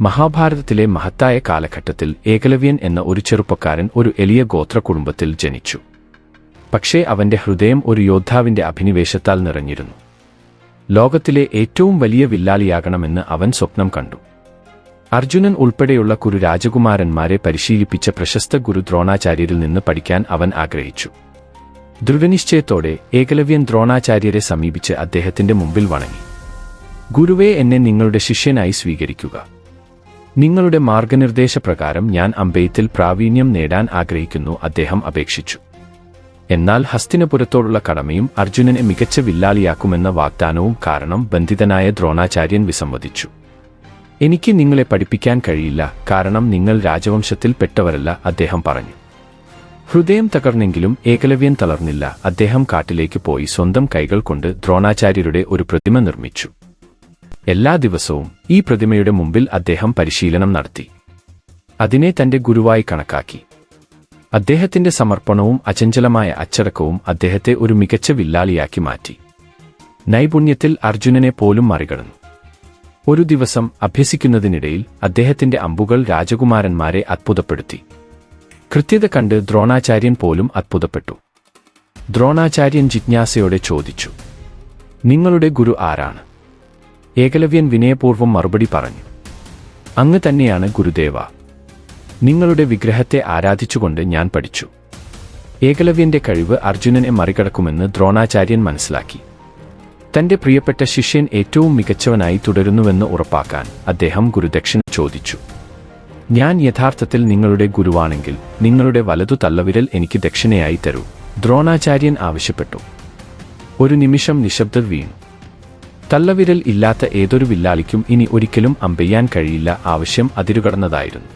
മഹാഭാരതത്തിലെ മഹത്തായ കാലഘട്ടത്തിൽ ഏകലവ്യൻ എന്ന ഒരു ചെറുപ്പക്കാരൻ ഒരു എളിയ ഗോത്ര കുടുംബത്തിൽ ജനിച്ചു. പക്ഷേ അവന്റെ ഹൃദയം ഒരു യോദ്ധാവിന്റെ അഭിനിവേശത്താൽ നിറഞ്ഞിരുന്നു. ലോകത്തിലെ ഏറ്റവും വലിയ വില്ലാളിയാകണമെന്ന് അവൻ സ്വപ്നം കണ്ടു. അർജുനൻ ഉൾപ്പെടെയുള്ള കുരു രാജകുമാരന്മാരെ പരിശീലിപ്പിച്ച പ്രശസ്ത ഗുരു ദ്രോണാചാര്യരിൽ നിന്ന് പഠിക്കാൻ അവൻ ആഗ്രഹിച്ചു. ദൃഢനിശ്ചയത്തോടെ ഏകലവ്യൻ ദ്രോണാചാര്യരെ സമീപിച്ച് അദ്ദേഹത്തിന്റെ മുമ്പിൽ വണങ്ങി. ഗുരുവേ എന്നെ നിങ്ങളുടെ ശിഷ്യനായി സ്വീകരിക്കുക. നിങ്ങളുടെ മാർഗനിർദ്ദേശപ്രകാരം ഞാൻ അമ്പെയ്ത്തിൽ പ്രാവീണ്യം നേടാൻ ആഗ്രഹിക്കുന്നു അദ്ദേഹം അപേക്ഷിച്ചു. എന്നാൽ ഹസ്തിനപുരത്തോടുള്ള കടമയും അർജുനനെ മികച്ച വില്ലാളിയാക്കുമെന്ന വാഗ്ദാനവും കാരണം ബന്ധിതനായ ദ്രോണാചാര്യൻ വിസമ്മതിച്ചു. എനിക്ക് നിങ്ങളെ പഠിപ്പിക്കാൻ കഴിയില്ല കാരണം നിങ്ങൾ രാജവംശത്തിൽ പെട്ടവരല്ല അദ്ദേഹം പറഞ്ഞു. ഹൃദയം തകർന്നെങ്കിലും ഏകലവ്യൻ തളർന്നില്ല അദ്ദേഹം കാട്ടിലേക്ക് പോയി സ്വന്തം കൈകൾ കൊണ്ട് ദ്രോണാചാര്യരുടെ ഒരു പ്രതിമ നിർമ്മിച്ചു. എല്ലാ ദിവസവും ഈ പ്രതിമയുടെ മുമ്പിൽ അദ്ദേഹം പരിശീലനം നടത്തി. അതിനെ തന്റെ ഗുരുവായി കണക്കാക്കി. അദ്ദേഹത്തിന്റെ സമർപ്പണവും അചഞ്ചലമായ അച്ചടക്കവും അദ്ദേഹത്തെ ഒരു മികച്ച വില്ലാളിയാക്കി മാറ്റി. നൈപുണ്യത്തിൽ അർജുനനെ പോലും മറികടന്നു. ഒരു ദിവസം അഭ്യസിക്കുന്നതിനിടയിൽ അദ്ദേഹത്തിന്റെ അമ്പുകൾ രാജകുമാരന്മാരെ അത്ഭുതപ്പെടുത്തി. കൃത്യത കണ്ട് ദ്രോണാചാര്യൻ പോലും അത്ഭുതപ്പെട്ടു. ദ്രോണാചാര്യൻ ജിജ്ഞാസയോടെ ചോദിച്ചു നിങ്ങളുടെ ഗുരു ആരാണ്? ഏകലവ്യൻ വിനയപൂർവം മറുപടി പറഞ്ഞു. അങ്ങ് തന്നെയാണ് ഗുരുദേവ. നിങ്ങളുടെ വിഗ്രഹത്തെ ആരാധിച്ചുകൊണ്ട് ഞാൻ പഠിച്ചു. ഏകലവ്യന്റെ കഴിവ് അർജുനനെ മറികടക്കുമെന്ന് ദ്രോണാചാര്യൻ മനസ്സിലാക്കി. തന്റെ പ്രിയപ്പെട്ട ശിഷ്യൻ ഏറ്റവും മികച്ചവനായി തുടരുന്നുവെന്ന് ഉറപ്പാക്കാൻ അദ്ദേഹം ഗുരുദക്ഷിണ ചോദിച്ചു. ഞാൻ യഥാർത്ഥത്തിൽ നിങ്ങളുടെ ഗുരുവാണെങ്കിൽ നിങ്ങളുടെ വലതു തള്ളവിരൽ എനിക്ക് ദക്ഷിണയായി തരൂ. ദ്രോണാചാര്യൻ ആവശ്യപ്പെട്ടു. ഒരു നിമിഷം നിശബ്ദർ വീണു. തള്ളവിരൽ ഇല്ലാത്ത ഏതൊരു വില്ലാളിക്കും ഇനി ഒരിക്കലും അമ്പെയ്യാൻ കഴിയില്ല ആവശ്യം അതിരുകടന്നതായിരുന്നു.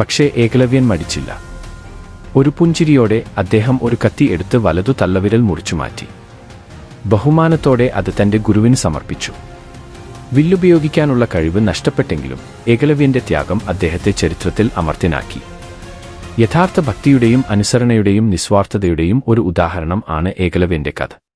പക്ഷേ ഏകലവ്യൻ മടിച്ചില്ല. ഒരു പുഞ്ചിരിയോടെ അദ്ദേഹം ഒരു കത്തി എടുത്ത് വലതു തള്ളവിരൽ മുറിച്ചു മാറ്റി. ബഹുമാനത്തോടെ അത് തന്റെ ഗുരുവിന് സമർപ്പിച്ചു. വില്ലുപയോഗിക്കാനുള്ള കഴിവ് നഷ്ടപ്പെട്ടെങ്കിലും ഏകലവ്യന്റെ ത്യാഗം അദ്ദേഹത്തെ ചരിത്രത്തിൽ അമർത്യനാക്കി. യഥാർത്ഥ ഭക്തിയുടെയും അനുസരണയുടെയും നിസ്വാർത്ഥതയുടെയും ഒരു ഉദാഹരണം ആണ് ഏകലവ്യന്റെ കഥ.